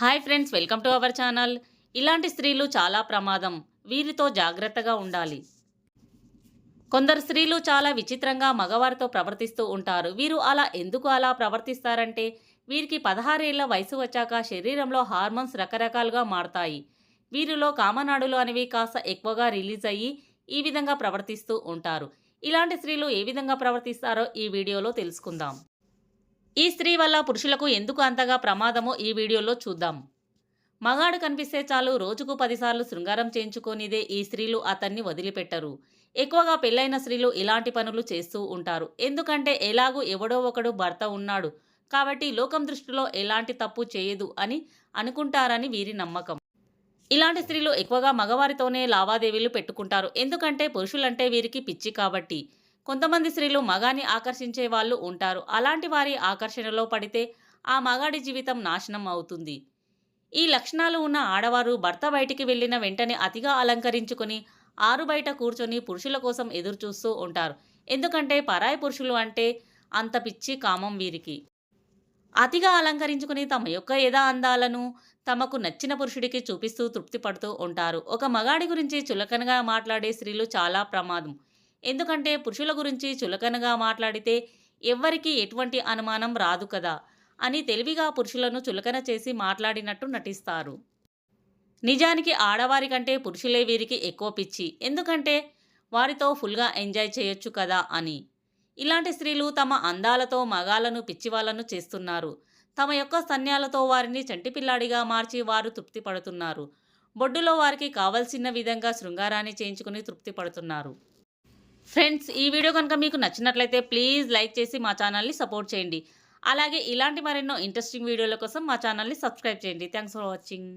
Hi friends welcome to our channel. ఇలాంటి స్త్రీలు చాలా ప్రమాదం. వీరితో జాగ్రత్తగా ఉండాలి. కొందరు స్త్రీలు చాలా విచిత్రంగా మగవారితో ప్రవర్తిస్తూ ఉంటారు. వీరు అలా ఎందుకు అలా ప్రవర్తిస్తారంటే వీరికి పదహారేళ్ళ వయసు వచ్చాక శరీరంలో హార్మోన్స్ రకరకాలుగా మారతాయి. వీరిలో కామనాడులు అనేవి కాస్త ఎక్కువగా రిలీజ్ అయ్యి ఈ విధంగా ప్రవర్తిస్తూ ఉంటారు. ఇలాంటి స్త్రీలు ఏ విధంగా ప్రవర్తిస్తారో ఈ వీడియోలో తెలుసుకుందాం. ఈ స్త్రీ వల్ల పురుషులకు ఎందుకు అంతగా ప్రమాదమో ఈ వీడియోలో చూద్దాం. మగాడు కనిపిస్తే చాలు రోజుకు పదిసార్లు శృంగారం చేయించుకోనిదే ఈ స్త్రీలు అతన్ని వదిలిపెట్టరు. ఎక్కువగా పెళ్ళైన స్త్రీలు ఇలాంటి పనులు చేస్తూ ఉంటారు. ఎందుకంటే ఎలాగూ ఎవడో ఒకడు భర్త ఉన్నాడు. కాబట్టి లోకం దృష్టిలో ఎలాంటి తప్పు చేయదు అని అనుకుంటారని వీరి నమ్మకం. ఇలాంటి స్త్రీలు ఎక్కువగా మగవారితోనే లావాదేవీలు పెట్టుకుంటారు. ఎందుకంటే పురుషులంటే వీరికి పిచ్చి కాబట్టి. కొంతమంది స్త్రీలు మగాని ఆకర్షించే వాళ్ళు ఉంటారు. అలాంటి వారి ఆకర్షణలో పడితే ఆ మగాడి జీవితం నాశనం అవుతుంది. ఈ లక్షణాలు ఉన్న ఆడవారు భర్త బయటికి వెళ్ళిన వెంటనే అతిగా అలంకరించుకొని ఆరు బయట కూర్చొని పురుషుల కోసం ఎదురు చూస్తూ ఉంటారు. ఎందుకంటే పరాయి పురుషులు అంటే అంత పిచ్చి కామం వీరికి. అతిగా అలంకరించుకుని తమ యొక్క యథా అందాలను తమకు నచ్చిన పురుషుడికి చూపిస్తూ తృప్తి పడుతూ ఉంటారు. ఒక మగాడి గురించి చులకనగా మాట్లాడే స్త్రీలు చాలా ప్రమాదం. ఎందుకంటే పురుషుల గురించి చులకనగా మాట్లాడితే ఎవ్వరికీ ఎటువంటి అనుమానం రాదు కదా అని తెలివిగా పురుషులను చులకన చేసి మాట్లాడినట్టు నటిస్తారు. నిజానికి ఆడవారి కంటే పురుషులే వీరికి ఎక్కువ పిచ్చి. ఎందుకంటే వారితో ఫుల్గా ఎంజాయ్ చేయొచ్చు కదా అని. ఇలాంటి స్త్రీలు తమ అందాలతో మగాలను పిచ్చివాళ్ళను చేస్తున్నారు. తమ యొక్క సన్యాలతో వారిని చంటిపిల్లాడిగా మార్చి వారు తృప్తి పడుతున్నారు బొడ్డులో వారికి కావలసిన విధంగా శృంగారాన్ని చేయించుకుని తృప్తి పడుతున్నారు ఫ్రెండ్స్ ఈ వీడియో కనుక మీకు నచ్చినట్లయితే ప్లీజ్ లైక్ చేసి మా ఛానల్ని సపోర్ట్ చేయండి. అలాగే ఇలాంటి మరెన్నో ఇంట్రెస్టింగ్ వీడియోల కోసం మా ఛానల్ని సబ్స్క్రైబ్ చేయండి. Thanks for watching